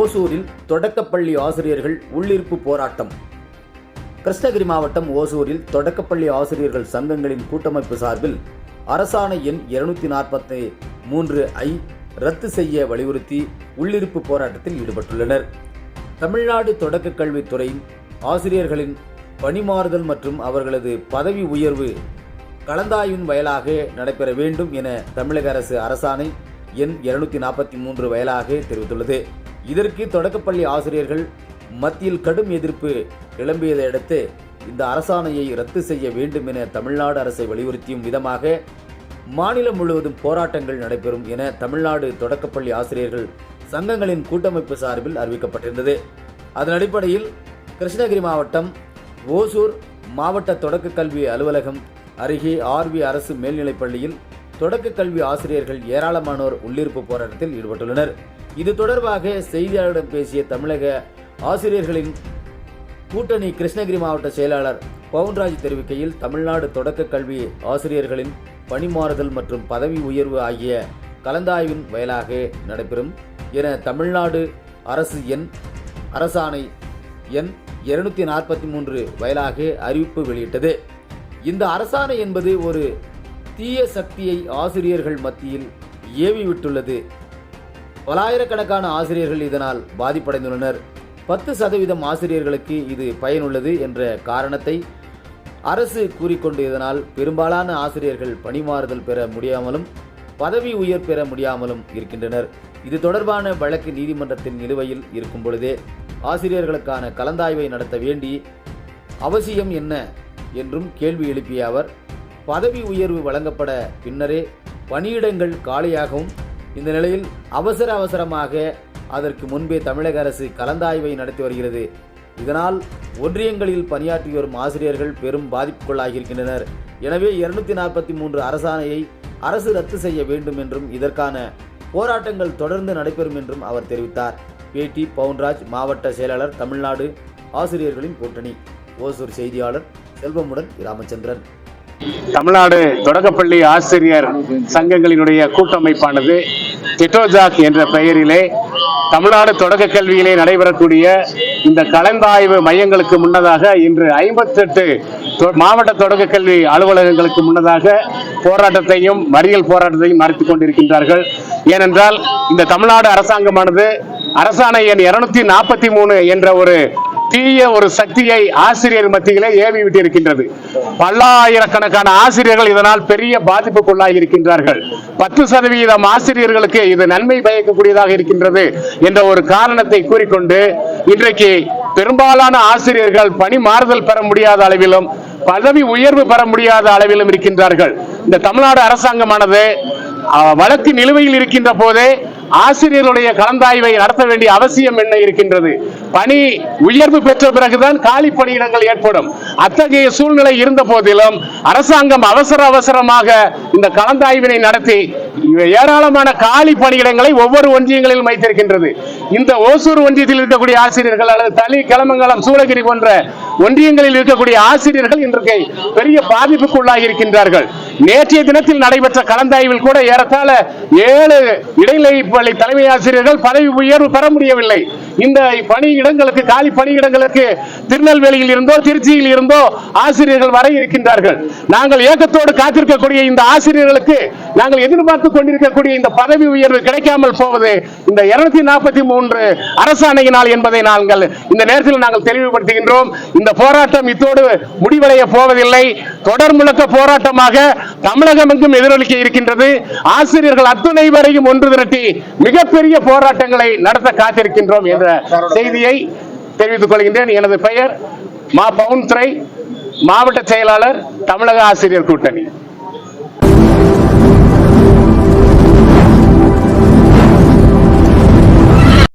ஓசூரில் தொடக்கப்பள்ளி ஆசிரியர்கள் உள்ளிருப்பு போராட்டம். கிருஷ்ணகிரி மாவட்டம் ஓசூரில் தொடக்கப்பள்ளி ஆசிரியர்கள் சங்கங்களின் கூட்டமைப்பு சார்பில் அரசாணை எண் இருநூத்தி நாற்பத்தி மூன்று ஐ ரத்து செய்ய வலியுறுத்தி உள்ளிருப்பு போராட்டத்தில் ஈடுபட்டுள்ளனர். தமிழ்நாடு தொடக்க கல்வித்துறையின் ஆசிரியர்களின் பணிமாறுதல் மற்றும் அவர்களது பதவி உயர்வு கலந்தாய்வின் வயலாக நடைபெற வேண்டும் என தமிழக அரசு அரசாணை எண் இருநூத்தி நாற்பத்தி மூன்று வயலாக தெரிவித்துள்ளது. இதற்கு தொடக்கப்பள்ளி ஆசிரியர்கள் மத்தியில் கடும் எதிர்ப்பு கிளம்பியதையடுத்து இந்த அரசாணையை ரத்து செய்ய வேண்டும் என தமிழ்நாடு அரசை வலியுறுத்தியும் விதமாக மாநிலம் முழுவதும் போராட்டங்கள் நடைபெறும் என தமிழ்நாடு தொடக்கப்பள்ளி ஆசிரியர்கள் சங்கங்களின் கூட்டமைப்பு சார்பில் அறிவிக்கப்பட்டிருந்தது. அதன் அடிப்படையில் கிருஷ்ணகிரி மாவட்டம் ஓசூர் மாவட்ட தொடக்க கல்வி அலுவலகம் அருகே ஆர்வி அரசு மேல்நிலைப் பள்ளியில் தொடக்கக் கல்வி ஆசிரியர்கள் ஏராளமானோர் உள்ளிருப்பு போராட்டத்தில் ஈடுபட்டுள்ளனர். இது தொடர்பாக செய்தியாளரிடம் பேசிய தமிழக ஆசிரியர்களின் கூட்டணி கிருஷ்ணகிரி மாவட்ட செயலாளர் பவுன்ராஜ் தெரிவிக்கையில் தமிழ்நாடு தொடக்க கல்வி ஆசிரியர்களின் பணிமாறுதல் மற்றும் பதவி உயர்வு ஆகிய கலந்தாய்வின் வயலாக நடைபெறும் என தமிழ்நாடு அரசு எண் அரசாணை எண் இருநூத்தி நாற்பத்தி மூன்று வயலாக அறிவிப்பு வெளியிட்டது. இந்த அரசாணை என்பது ஒரு தீய சக்தியை ஆசிரியர்கள் மத்தியில் ஏவி விட்டுள்ளது. பலாயிரக்கணக்கான ஆசிரியர்கள் இதனால் பாதிப்படைந்துள்ளனர். பத்து சதவீதம் ஆசிரியர்களுக்கு இது பயனுள்ளது என்ற காரணத்தை அரசு கூறிக்கொண்டு இதனால் பெரும்பாலான ஆசிரியர்கள் பணிமாறுதல் பெற முடியாமலும் பதவி உயர் பெற முடியாமலும் இருக்கின்றனர். இது தொடர்பான வழக்கு நீதிமன்றத்தின் நிலுவையில் இருக்கும் பொழுதே ஆசிரியர்களுக்கான கலந்தாய்வை நடத்த வேண்டி அவசியம் என்ன என்றும் கேள்வி எழுப்பிய அவர் பதவி உயர்வு வழங்கப்பட பின்னரே பணியிடங்கள் காலியாகவும் இந்த நிலையில் அவசர அவசரமாக அதற்கு முன்பே தமிழக அரசு கலந்தாய்வை நடத்தி வருகிறது. இதனால் ஒன்றியங்களில் பணியாற்றி வரும் ஆசிரியர்கள் பெரும் பாதிப்புக்குள்ளாகியிருக்கின்றனர். எனவே இருநூத்தி நாற்பத்தி மூன்று அரசாணையை அரசு ரத்து செய்ய வேண்டும் என்றும் இதற்கான போராட்டங்கள் தொடர்ந்து நடைபெறும் என்றும் அவர் தெரிவித்தார். பேட்டி பவுன்ராஜ் மாவட்ட செயலாளர் தமிழ்நாடு ஆசிரியர்களின் கூட்டணி. ஓசூர் செய்தியாளர் செல்வமுடன் ராமச்சந்திரன். தமிழ்நாடு தொடக்கப்பள்ளி ஆசிரியர் சங்கங்களினுடைய கூட்டமைப்பானது டிட்டோஜாக் என்ற பெயரிலே தமிழ்நாடு தொடக்க கல்வியிலே நடைபெறக்கூடிய இந்த கலந்தாய்வு மையங்களுக்கு முன்னதாக இன்று ஐம்பத்தெட்டு மாவட்ட தொடக்க கல்வி அலுவலகங்களுக்கு முன்னதாக போராட்டத்தையும் மறியல் போராட்டத்தையும் நடத்தி கொண்டிருக்கின்றார்கள். ஏனென்றால் இந்த தமிழ்நாடு அரசாங்கமானது அரசாணை எண் இருநூத்தி நாற்பத்தி மூணு என்ற ஒரு தீய ஒரு சக்தியை ஆசிரியர் மத்தியிலே ஏவி விட்டிருக்கின்றது. பல்லாயிரக்கணக்கான ஆசிரியர்கள் இதனால் பெரிய பாதிப்புக்குள்ளாகி இருக்கின்றார்கள். பத்து சதவீதம் ஆசிரியர்களுக்கு இது நன்மை பயக்கக்கூடியதாக இருக்கின்றது என்ற ஒரு காரணத்தை கூறிக்கொண்டு இன்றைக்கு பெரும்பாலான ஆசிரியர்கள் பணி மாறுதல் பெற முடியாத அளவிலும் பதவி உயர்வு பெற முடியாத அளவிலும் இருக்கின்றார்கள். இந்த தமிழ்நாடு அரசாங்கமானது வழக்கு நிலுவையில் இருக்கின்ற போதே ஆசிரியர்களுடைய கலந்தாய்வை நடத்த வேண்டிய அவசியம் என்ன இருக்கின்றது? பணி உயர்வு பெற்ற பிறகுதான் காலி பணியிடங்கள் ஏற்படும். அத்தகைய சூழ்நிலை இருந்த போதிலும் அரசாங்கம் அவசர அவசரமாக இந்த கலந்தாய்வினை நடத்தி ஏராளமான காலி பணியிடங்களை ஒவ்வொரு ஒன்றியங்களிலும் வைத்திருக்கின்றது. இந்த ஓசூர் ஒன்றியத்தில் இருக்கக்கூடிய ஆசிரியர்கள் அல்லது தளி கிளமங்கலம் சூளகிரி போன்ற ஒன்றியங்களில் இருக்கக்கூடிய ஆசிரியர்கள் இன்றைக்கு பெரிய பாதிப்புக்குள்ளாகி இருக்கின்றார்கள் நேற்றைய தினத்தில் நடைபெற்ற கலந்தாய்வில் கூட ஏறத்தாழ ஏழு இடைநிலை பள்ளி தலைமை ஆசிரியர்கள் பதவி உயர்வு பெற முடியவில்லை. இந்த பணியிடங்களுக்கு காலி பணியிடங்களுக்கு திருநெல்வேலியில் இருந்தோ திருச்சியில் இருந்தோ ஆசிரியர்கள் வர இருக்கின்றார்கள். நாங்கள் ஏக்கத்தோடு காத்திருக்கக்கூடிய இந்த ஆசிரியர்களுக்கு நாங்கள் எதிர்பார்த்து கொண்டிருக்கக்கூடிய இந்த பதவி உயர்வு கிடைக்காமல் போவது இந்த இருநூத்தி நாற்பத்தி மூன்று அரசாணையினால் என்பதை நாங்கள் இந்த நேரத்தில் நாங்கள் தெளிவுபடுத்துகின்றோம். இந்த போராட்டம் இத்தோடு முடிவடைய போவதில்லை. தொடர் முழக்க போராட்டமாக தமிழகம் எங்கும் எதிரொலிக்க இருக்கின்றது. ஆசிரியர்கள் அத்துணை வரையும் ஒன்று திரட்டி மிகப்பெரிய போராட்டங்களை நடத்த காத்திருக்கின்றோம் என்ற செய்தியை தெரிவித்துக் கொள்கின்றேன். எனது பெயர் மா பவுன் துறை மாவட்ட செயலாளர் தமிழக ஆசிரியர் கூட்டணி.